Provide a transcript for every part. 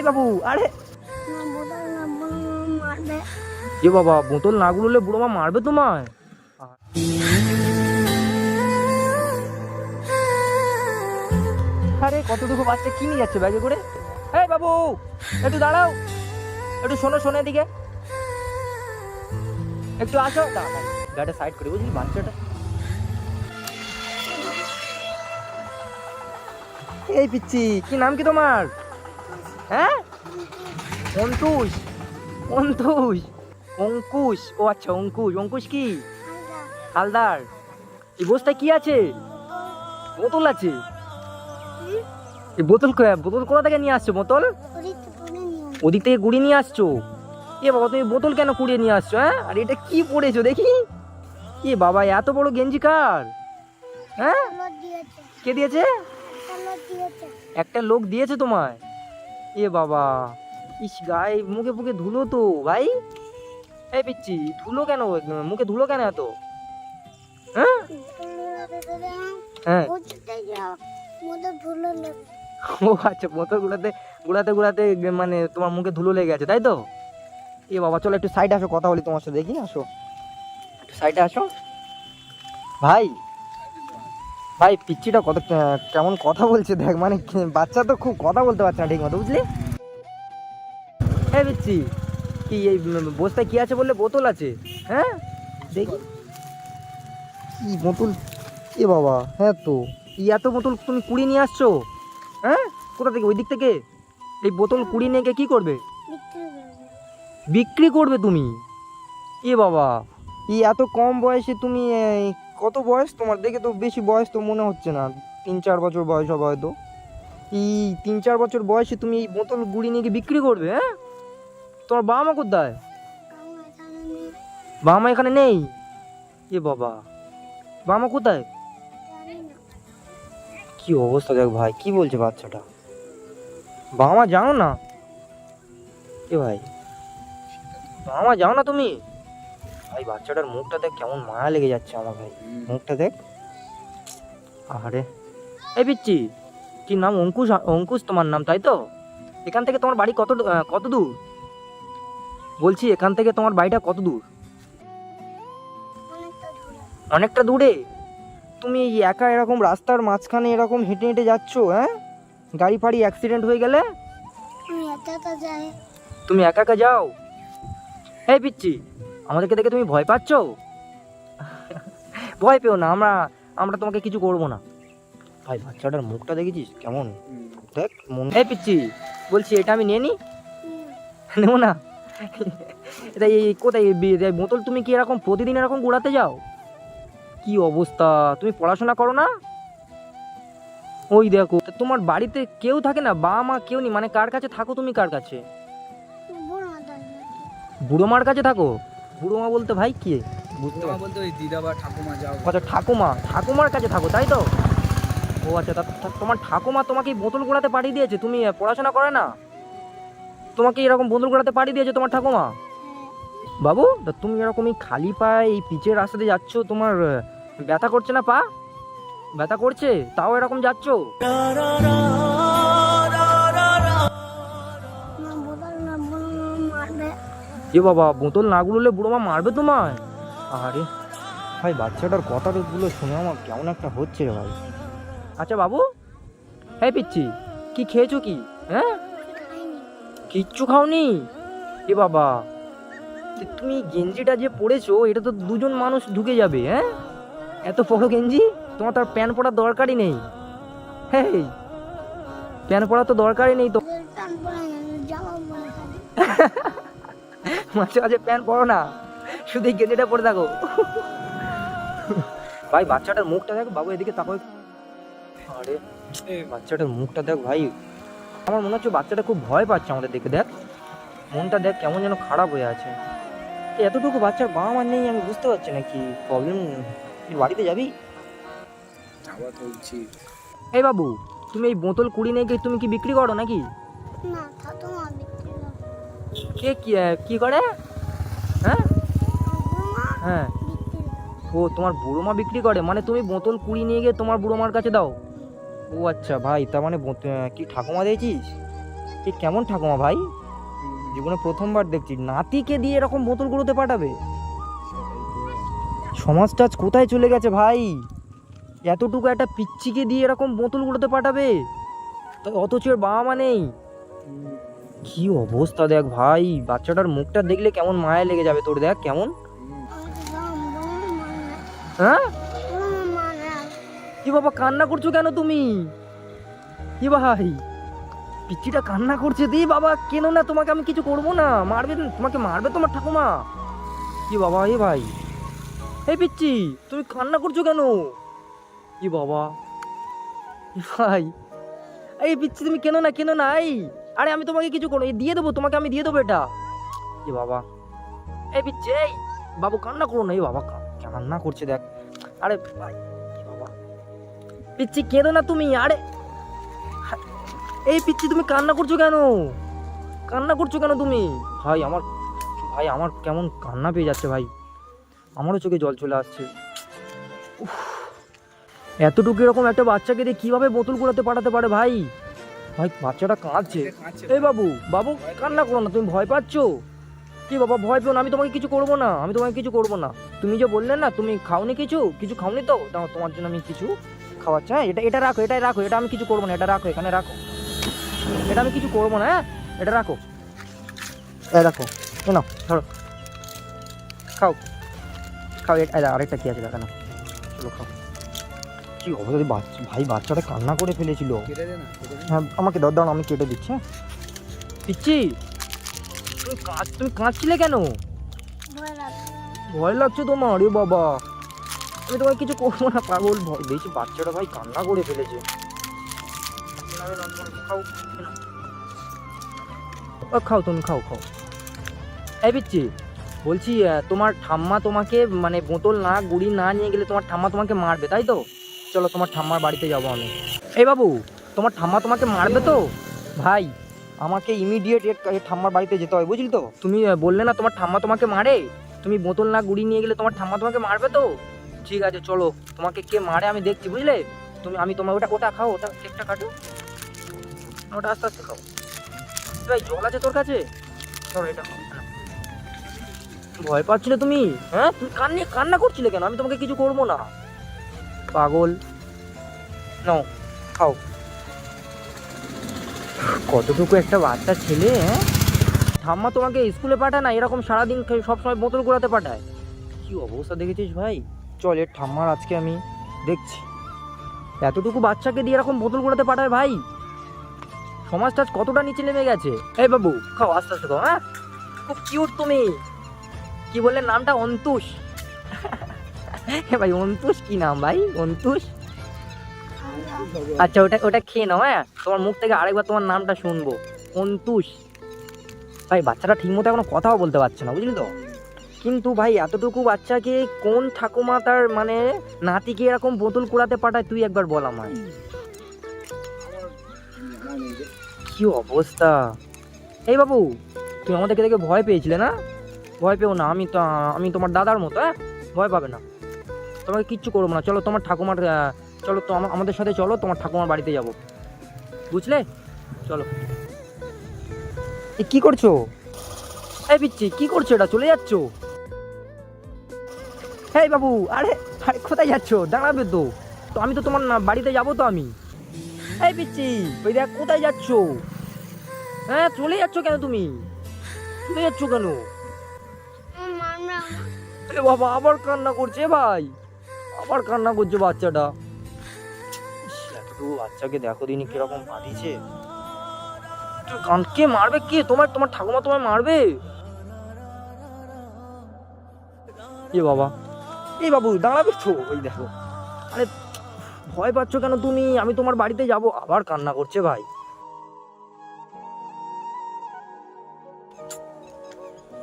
এই বাবু, আরে। এ বাবা, বোতল না গুলোলে বুড়ো মা মারবে তোমায়। আরে, কতটুকু বাচ্চা কি নিয়ে যাচ্ছে ব্যাগে করে? এই বাবু, একটু দাঁড়াও। একটু শোনো শোনো এদিকে। একটু আসো। গাড়িটা সাইড করে বুঝলি বাচ্চাটা। এই পিচ্ছি, কি নাম কি তোমার? হ্যাঁ? অন্তুষ অন্তুষ অঙ্কুশ ও আচ্ছা অঙ্কুশ অঙ্কুশ কি? হালদার। এই বস্তায় কি আছে? বোতল আছে? এই বোতল বোতল কোথা থেকে নিয়ে আসছো বোতল? ওদিক থেকে গুড়ি নিয়ে আসছো? এ বাবা তুমি বোতল কেন কুড়িয়ে নিয়ে আসছো হ্যাঁ? আর এটা কি পড়েছো দেখি? এ বাবা এত বড় গেঞ্জি কার? হ্যাঁ? কে দিয়েছে। একটা লোক দিয়েছে তোমায়? এ বাবা, ইস গায়ে মুখে মুখে ধুলো তো, ভাই। এই পিচ্ছি, ধুলো কেন, মুখে ধুলো কেন এত? হ্যাঁ? হ্যাঁ। ও আচ্ছা বোতল গুলাতে গুলাতে গুলাতে মানে তোমার মুখে ধুলো লেগে আছে তাই তো? এ বাবা, চলো একটু সাইডে আসো, কথা বলি তোমার সাথে, দেখি, আসো। একটু সাইডে আসো। ভাই ভাই পিচ্ছিটা কত কেমন কথা বলছে দেখ মানে বাচ্চা তো খুব কথা বলতে পারছে না ঠিক মতো বুঝলি? হ্যাঁ পিচ্ছি কি এই বস্তায় কি আছে বললে বোতল আছে? হ্যাঁ? দেখি। কি বোতল? এ বাবা হ্যাঁ তো। এই এত বোতল তুমি কুড়িয়ে নিয়ে আসছো? হ্যাঁ? কোথা থেকে? ওই দিক থেকে? এই বোতল কুড়ি নিয়ে গিয়ে কী করবে? বিক্রি করবে। তুমি? এ বাবা এই এত কম বয়সে তুমি কত বয়স তোমার? দেখে তো বেশি বয়স তো মনে হচ্ছে না। তিন, চার বছর বয়স হবে হয়তো। এই তিন, চার বছর বয়সে তুমি এই বোতল গুড়ি নিয়ে বিক্রি করবে হ্যাঁ? তোমার বাবা মা কোথায়? বাবা মা এখানে নেই? এ বাবা। বাবা মা কোথায়? কি অবস্থা দেখ ভাই, কি বলছে বাচ্চাটা? বাবা মা জানো না? এ ভাই, বাবা মা যাও না তুমি? ভাই বাচ্চাটার মুখটা দেখ কেমন মায়া লেগে যাচ্ছে আমার ভাই। মুখটা দেখ। আরে এই পিচ্ছি কি নাম? অঙ্কুশ অঙ্কুশ তোমার নাম তাই তো? এখান থেকে তোমার বাড়ি কত কত দূর? বলছি এখান থেকে তোমার বাড়িটা কত দূর? অনেকটা দূরে। তুমি একা এরকম রাস্তার মাঝখানে এরকম হেঁটে হেঁটে যাচ্ছ হ্যাঁ? গাড়ি ফাড়ি অ্যাক্সিডেন্ট হয়ে গেলে? তুমি একা একা যাও? এই পিচ্ছি আমাদেরকে দেখে তুমি ভয় পাচ্ছ? ভয় পেও না আমরা আমরা তোমাকে কিছু করব না। ভাই বাচ্চাটার মুখটা দেখেছিস? কেমন? দেখ মন পিচ্ছি বলছি এটা আমি নিয়ে নি? নেব না? এটা এই কোথায় বোতল তুমি কি এরকম প্রতিদিন এরকম গুড়াতে যাও? কি অবস্থা তুমি পড়াশোনা করো না? ওই দেখো তোমার বাড়িতে কেউ থাকে না? বাবা মা কেউ নেই? মানে কার কাছে থাকো তুমি কার কাছে। বুড়ো মার কাছে থাকো? বুড়ো মা বলতে ভাই কি? বুঝতে মা বলতে ওই দিদা বা ঠাকুমা যাও আচ্ছা ঠাকুমা। ঠাকুমার কাছে থাকো তাই তো? ও আচ্ছা তা তোমার ঠাকুমা তোমাকে এই বোতল গোড়াতে পাঠিয়ে দিয়েছে তুমি পড়াশোনা করে না? তোমাকে এরকম বোতল গোড়াতে পাঠিয়ে দিয়েছে তোমার ঠাকুমা? বাবু তা তুমি এরকম এই খালি পায়ে এই পিচের রাস্তাতে যাচ্ছ তোমার ব্যথা করছে না পা? ব্যথা করছে? তাও এরকম যাচ্ছ? এ বাবা বোতল না গুলোলে বুড়ো মা মারবে তোমায়? আরে ভাই বাচ্চাটার কথাগুলো শুনে আমার কেমন একটা হচ্ছে রে ভাই। আচ্ছা বাবু হ্যাঁ পিচ্ছি কি খেয়েছো কি? হ্যাঁ? কিচ্ছু খাওনি? এ বাবা তুমি গেঞ্জিটা যে পরেছো এটা তো দুজন মানুষ ঢুকে যাবে হ্যাঁ? এত বড় গেঞ্জি? তোমার তার প্যান্ট পরার দরকারই নেই। হ্যাঁ প্যান্ট পরার তো দরকারই নেই তো মাঝে মাঝে প্যান্ট পরো না। শুধু এই গেঞ্জিটা পরে থাকো। ভাই বাচ্চাটার মুখটা দেখ বাবু এদিকে তাকো আরে বাচ্চাটার মুখটা দেখ ভাই। আমার মনে হচ্ছে বাচ্চাটা খুব ভয় পাচ্ছে আমাদের দেখে দেখ। মনটা দেখ কেমন যেন খারাপ হয়ে আছে। এ এতটুকু বাচ্চার বাবা মা নেই আমি বুঝতে পারছি না কি প্রবলেম তুই বাড়িতে যাবি? যাওয়া তো উচিত এই বাবু তুমি এই বোতল কুড়ি নিয়ে গিয়ে তুমি কি বিক্রি করো নাকি? না থাতো মা বিক্রি করে কে কি কি করে? হ্যাঁ? হ্যাঁ। ও, তোমার বুড়ো মা বিক্রি করে? মানে তুমি বোতল কুড়ি নিয়ে গিয়ে তোমার বুড়ো মার কাছে দাও? ও আচ্ছা ভাই, তার মানে কি ঠাকুমা দিয়েছিস এ কেমন ঠাকুমা ভাই? জীবনে প্রথমবার দেখছি। নাতিকে দিয়ে এরকম বোতল বোতলগুলোতে পাঠাবে? সমাজটা আজ কোথায় চলে গেছে ভাই? এতটুকু একটা পিচ্চিকে দিয়ে এরকম বোতলগুলোতে পাঠাবে? অথচ এর বাবা মা নেই। কি অবস্থা দেখ ভাই, বাচ্চাটার মুখটা দেখলে কেমন মায়া লেগে যাবে তোর দেখ, কেমন? মানে হ্যাঁ? কি বাবা, কান্না করছ কেন তুমি? কি ভাই? পিচ্চিটা কান্না করছে দি বাবা, কেন না তোমাকে আমি কিছু করব না? মারবে তোমাকে মারবে তোমার ঠাকুমা। কি বাবা এ ভাই? এই পিচ্চি, তুমি কান্না করছ কেন? কি বাবা? ভাই, এই পিচ্চি তুমি কেন না কেন না, এই? আরে, আমি তোমাকে কিছু করো দিয়ে দেবো, তোমাকে আমি দিয়ে দেবো এটা। কি বাবা। এই পিচ্চি, এই। বাবু, কান্না করো না এই বাবা কান্না করছে, দেখ। আরে বাবা। পিচ্ছি কেঁদো না তুমি, আরে। এই পিচ্ছি তুমি কান্না করছ কেন? কান্না করছ কেন তুমি? ভাই, আমার ভাই, আমার কেমন কান্না পেয়ে যাচ্ছে, ভাই। আমারও চোখে জল চলে আসছে। এতটুকু এরকম একটা বাচ্চাকে দিয়ে কীভাবে বোতল কুড়াতে পাঠাতে পারে, ভাই? ভাই বাচ্চাটা কাঁদছে। এই বাবু বাবু কান্না করো না তুমি ভয় পাচ্ছ? কি বাবা ভয় পেও না আমি তোমাকে কিছু করব না আমি তোমাকে কিছু করব না। তুমি যে বললে না তুমি খাওনি কিছু? কিছু খাওনি তো? দাও তোমার জন্য আমি কিছু খাওয়াচ্ছি। হ্যাঁ এটা এটা রাখো এটাই রাখো এটা আমি কিছু করব না এটা রাখো এখানে রাখো। এটা আমি কিছু করব না হ্যাঁ? এটা রাখো। এই রাখো এ নাও ধরো। খাও। খাও এটা আরেকটা কি আছে দেখানো। চলো খাও। কি অবস্থা? বাচ্চা ভাই বাচ্চাটা কান্না করে ফেলেছিল। হ্যাঁ আমাকে দাও দাও আমি কেটে দিচ্ছি হ্যাঁ। পিচ্ছি তুমি কাঁচ তুমি কাঁদছিলে কেন? ভয় লাগছে। তোমার এ বাবা। আমি তোমায় কিছু করব না পাগল ভয়। দেখছি বাচ্চাটা ভাই কান্না করে ফেলেছে। খাও ও, খাও তুমি খাও খাও। এই পিচ্ছি বলছি তোমার ঠাম্মা তোমাকে মানে বোতল না গুড়ি না নিয়ে গেলে তোমার ঠাম্মা তোমাকে মারবে তাই তো? চলো তোমার ঠাম্মার বাড়িতে যাব আমি। এই বাবু, তোমার ঠাম্মা তোমাকে মারবে তো? ভাই, আমাকে ইমিডিয়েট ঠাম্মার বাড়িতে যেতে হয়, বুঝলি তো? তুমি বললে না তোমার ঠাম্মা তোমাকে মারে? তুমি বোতল না গুড়ি নিয়ে গেলে তোমার ঠাম্মা তোমাকে মারবে তো? ঠিক আছে, চলো। তোমাকে কে মারে আমি দেখছি, বুঝলে? তুমি, আমি তোমার ওটা ওটা খাও, ওটা কেকটা কাটো। ওটা আস্তে আস্তে খাও। ভাই, জল আছে তোর কাছে? চলো এটা। ভয় পাচ্ছিলে তুমি? হ্যাঁ? তুমি কান্না কান্না করছিলে কেন? আমি তোমাকে কিছু করব না। পাগল। নাও খাও। কতটুকু একটা বাচ্চা ছেলে হ্যাঁ? ঠাম্মা তোমাকে স্কুলে পাঠায় না, এরকম সারাদিন সবসময় বোতল কুড়াতে পাঠায়। কি অবস্থা দেখেছিস ভাই? চল, এর ঠাম্মার আজকে আমি দেখছি। এতটুকু বাচ্চাকে দিয়ে এরকম বোতল কুড়াতে পাঠায় ভাই? সমাজটা কতটা নিচে নেমে গেছে। এই বাবু, খাও, আস্তে আস্তে খাও হ্যাঁ? খুব কিউট তুমি। কি বললে নামটা অন্তুষ। এ ভাই অন্তুষ কি নাম ভাই? অন্তুষ? আচ্ছা ওটা ওটা খেয়ে নাও হ্যাঁ? তোমার মুখ থেকে আরেকবার তোমার নামটা শুনব। অন্তুষ। ভাই বাচ্চাটা ঠিকমতো এখনও কথাও বলতে পারছে না বুঝলি তো? কিন্তু ভাই এতটুকু বাচ্চাকে কোন ঠাকুমা তার মানে নাতিকে এরকম বোতল কুড়াতে পাঠায় তুই একবার বল আমায়। কি অবস্থা? এই বাবু তুমি আমাদেরকে দেখে ভয় পেয়েছিলে না? ভয় পেও না আমি তো আমি তোমার দাদার মতো হ্যাঁ? ভয় পাবে না। তোমাকে কিচ্ছু করব না। চলো তোমার ঠাকুমার চলো তো আমাদের সাথে চলো তোমার ঠাকুমার বাড়িতে যাব। বুঝলে? চলো। এ কি করছ? এই পিচ্ছি কি করছ এটা? চলে যাচ্ছো? হ্যাঁ বাবু আরে আরে কোথায় যাচ্ছো? দাঁড়াবে তো তো আমি তো তোমার না- বাড়িতে যাব তো আমি। এই পিচ্ছি ওই দেখ কোথায় যাচ্ছ? হ্যাঁ চলে যাচ্ছ কেন তুমি? চলে যাচ্ছ কেন? বাবা আবার কান্না করছে ভাই। আবার কান্না করছে বাচ্চাটা। এতটুকু বাচ্চাকে দেখো দিনই কীরকম কান কে মারবে? কে? তোমার তোমার ঠাকুমা তোমায় মারবে? এ বাবা। এই বাবু দাঁড়াবে তো। ওই দেখো। আরে, ভয় পাচ্ছ কেন তুমি? আমি তোমার বাড়িতে যাব। আবার কান্না করছে ভাই।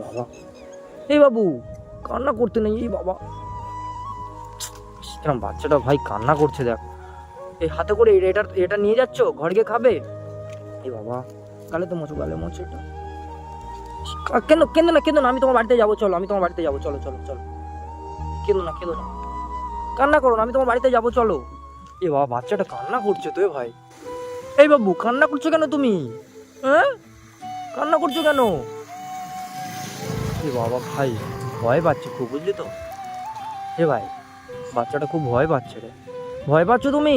বাবা। এই বাবু, কান্না করতে নেই। এই বাবা। কিরম বাচ্চাটা ভাই কান্না করছে দেখ। এই হাতে করে এটা, এটা- নিয়ে যাচ্ছ? ঘর গিয়ে খাবে? এই বাবা গালে তো মোছো গালে মোছো এটা। কেন কেন না কেন না, আমি তোমার বাড়িতে যাব, চলো, আমি তোমার বাড়িতে যাব, চলো চলো চলো। কেন না কেন না। কান্না করো না, আমি তোমার বাড়িতে যাব, চলো। এ বাবা, বাচ্চাটা কান্না করছে তো ভাই। এই বাবু, কান্না করছ কেন তুমি? হ্যাঁ? কান্না করছ কেন? এ বাবা ভাই, ভয় পাচ্ছে খুব, বুঝলি তো? এ ভাই বাচ্চাটা খুব ভয় পাচ্ছে রে। ভয় পাচ্ছ তুমি?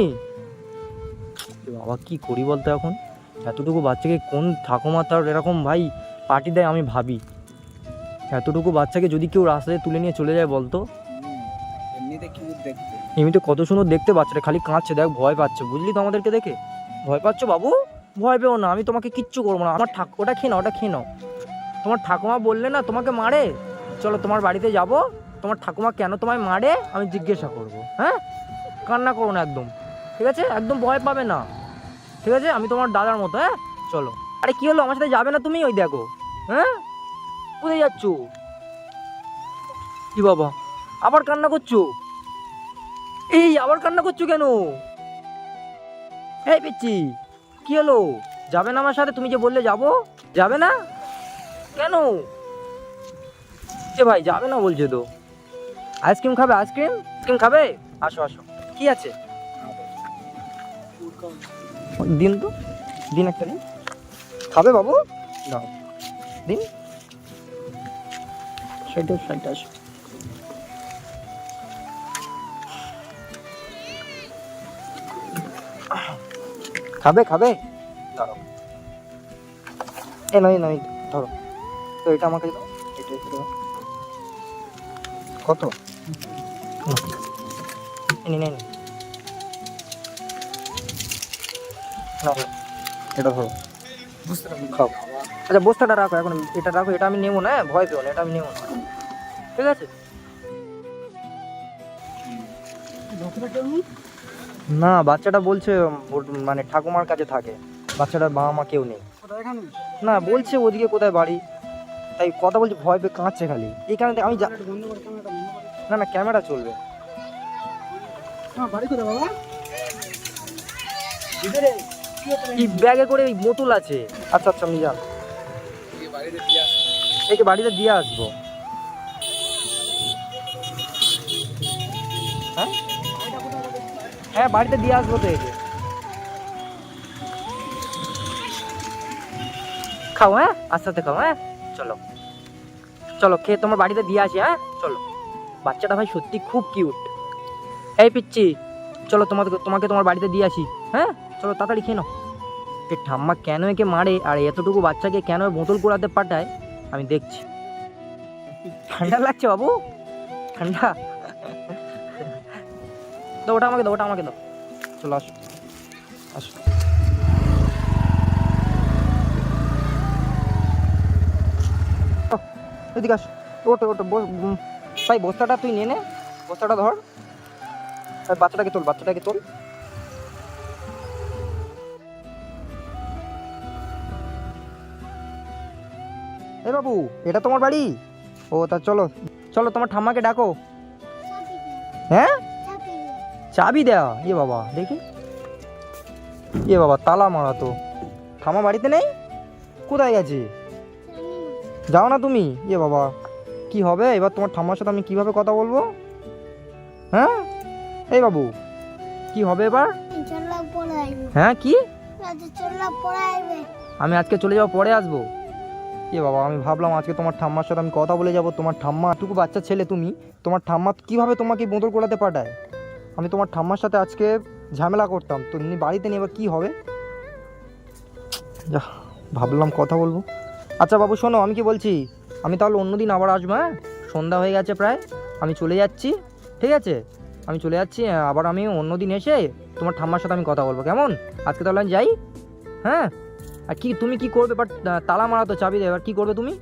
বাবা কি করি বলতো এখন? এতটুকু বাচ্চাকে কোন ঠাকুমা তার এরকম ভাই পার্টি দেয় আমি ভাবি। এতটুকু বাচ্চাকে যদি কেউ রাস্তায় তুলে নিয়ে চলে যায় বলতো? এমনিতে কত সুন্দর দেখতে বাচ্চাটা খালি কাঁদছে দেখ ভয় পাচ্ছে। বুঝলি তো আমাদেরকে দেখে? ভয় পাচ্ছ বাবু? ভয় পেও না আমি তোমাকে কিচ্ছু করব না। আমার ঠাক ওটা খেয়ে নাও ওটা খেয়ে নাও। তোমার ঠাকুমা বললে না তোমাকে মারে? চলো তোমার বাড়িতে যাব। তোমার ঠাকুমা কেন তোমায় মারে? আমি জিজ্ঞাসা করব। হ্যাঁ? কান্না করো না একদম। ঠিক আছে? একদম ভয় পাবে না। ঠিক আছে? আমি তোমার দাদার মতো হ্যাঁ? চলো। আরে কি হলো? আমার সাথে যাবে না তুমি? ওই দেখো। হ্যাঁ? কোথায় যাচ্ছ? কি বাবা? আবার কান্না করছ? এই, আবার কান্না করছ কেন? এই পিচ্ছি, কি হলো? যাবে না আমার সাথে? তুমি যে বললে যাব? যাবে না? কেন? যে ভাই, যাবে না বলছে তো। আইসক্রিম খাবে, আইসক্রিম? আইসক্রিম খাবে? আসো আসো। কি আছে? দিন তো। দিন একটা দিন। খাবে বাবু? দাও। দিন। সেটা সেটা আসো। খাবে খাবে? ধরো এ নয় নয় ধরো। তো এটা আমাকে দাও। এটা কত? এটা ধরো। খাও আচ্ছা বস্তাটা রাখো এখন। এটা রাখো এটা আমি নেব না হ্যাঁ? ভয় পেও না এটা আমি নেব না। ঠিক আছে? না বাচ্চাটা বলছে মানে ঠাকুমার কাছে থাকে। বাচ্চাটার বাবা মা কেউ নেই। না বলছে ওদিকে কোথায় বাড়ি। তাই কথা বলছে ভয় পেয়ে কাঁদছে খালি। এইখানে আমি যা- না না ক্যামেরা চলবে। বাড়ি কোথায় বাবা? কি ব্যাগে করে ওই বোতল আছে। আচ্ছা আচ্ছা আমি যান বাড়িতে দিয়ে আসব একে বাড়িতে দিয়ে আসব। হ্যাঁ? হ্যাঁ বাড়িতে দিয়ে আসব তো একে খাও হ্যাঁ? আস্তে আস্তে খাও হ্যাঁ? চলো। চলো খেয়ে তোমার বাড়িতে দিয়ে আসি হ্যাঁ? চলো। বাচ্চাটা ভাই সত্যি খুব কিউট। এই পিচ্ছি চলো তোমাকে তোমাকে তোমার বাড়িতে দিয়ে আসি। হ্যাঁ? চলো তাড়াতাড়ি খেয়ে নাও। এ ঠাম্মা কেন একে মারে? আর এতটুকু বাচ্চাকে কেন বোতল কুড়াতে পাঠায়? আমি দেখছি। ঠান্ডা লাগছে বাবু? ঠান্ডা। দাও, ওটা আমাকে দাও, ওটা আমাকে দাও। চলো আসো। আসো। এদিকে আসো। ওটো ওটো বস ভাই, বস্তাটা তুই নিয়ে নে। বস্তাটা ধর। আর বাচ্চাটাকে তোল বাচ্চাটাকে তোল। এ বাবু, এটা তোমার বাড়ি? ও, তা চলো। চলো, তোমার ঠাম্মাকে ডাকো। হ্যাঁ? চাবি দেওয়া এ বাবা, দেখি। এ বাবা, তালা মারা তো। ঠামা বাড়িতে নেই? কোথায় গেছে? যাও না তুমি। এ বাবা কি হবে? এবার তোমার ঠাম্মার সাথে আমি কীভাবে কথা বলব? হ্যাঁ? এই বাবু কি হবে এবার? হ্যাঁ কি? আমি আজকে চলে যাব পরে আসব। এ বাবা আমি ভাবলাম আজকে তোমার ঠাম্মার সাথে আমি কথা বলে যাব। তোমার ঠাম্মা টুকু বাচ্চা ছেলে তুমি তোমার ঠাম্মা কীভাবে তোমাকে বোতল কোলাতে পাঠায়? আমি তোমার ঠাম্মার সাথে আজকে ঝামেলা করতাম তো নি বাড়িতে নিয়ে এবার কী হবে? যা ভাবলাম কথা বলব। আচ্ছা বাবু শোনো আমি কি বলছি? আমি তাহলে অন্যদিন আবার আসব হ্যাঁ? সন্ধ্যা হয়ে গেছে প্রায়। আমি চলে যাচ্ছি, ঠিক আছে? আমি চলে যাচ্ছি আবার আমি অন্যদিন এসে তোমার ঠাম্মার সাথে আমি কথা বলব, কেমন? আজকে তাহলে আমি যাই হ্যাঁ? আর কি, তুমি কি করবে? বাট তালা মারা তো চাবি এবার কি করবে তুমি?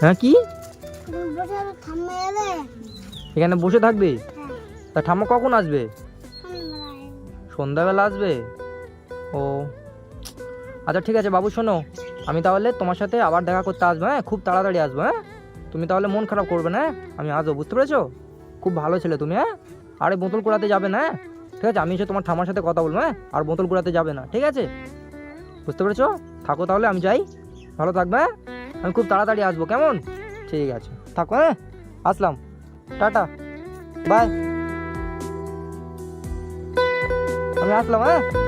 হ্যাঁ কি? এখানে বসে থাকবে? তা ঠাম্মা কখন আসবে? সন্ধ্যাবেলা আসবে? ও। আচ্ছা ঠিক আছে, বাবু, শোনো। আমি তাহলে তোমার সাথে আবার দেখা করতে আসব হ্যাঁ? খুব তাড়াতাড়ি আসব হ্যাঁ? তুমি তাহলে মন খারাপ করবে না হ্যাঁ? আমি আসব, বুঝতে পেরেছ? খুব ভালো ছেলে তুমি হ্যাঁ? আরে বোতল কুড়াতে যাবে না হ্যাঁ? ঠিক আছে, আমি এসে তোমার ঠাম্মার সাথে কথা বলব হ্যাঁ? আর বোতল কুড়াতে যাবে না, ঠিক আছে? বুঝতে পেরেছ? থাকো তাহলে, আমি যাই। ভালো থাকবে হ্যাঁ? আমি খুব তাড়াতাড়ি আসব, কেমন? ঠিক আছে। থাকো হ্যাঁ? আসলাম। টাটা। বাই। আমি আসলাম হ্যাঁ?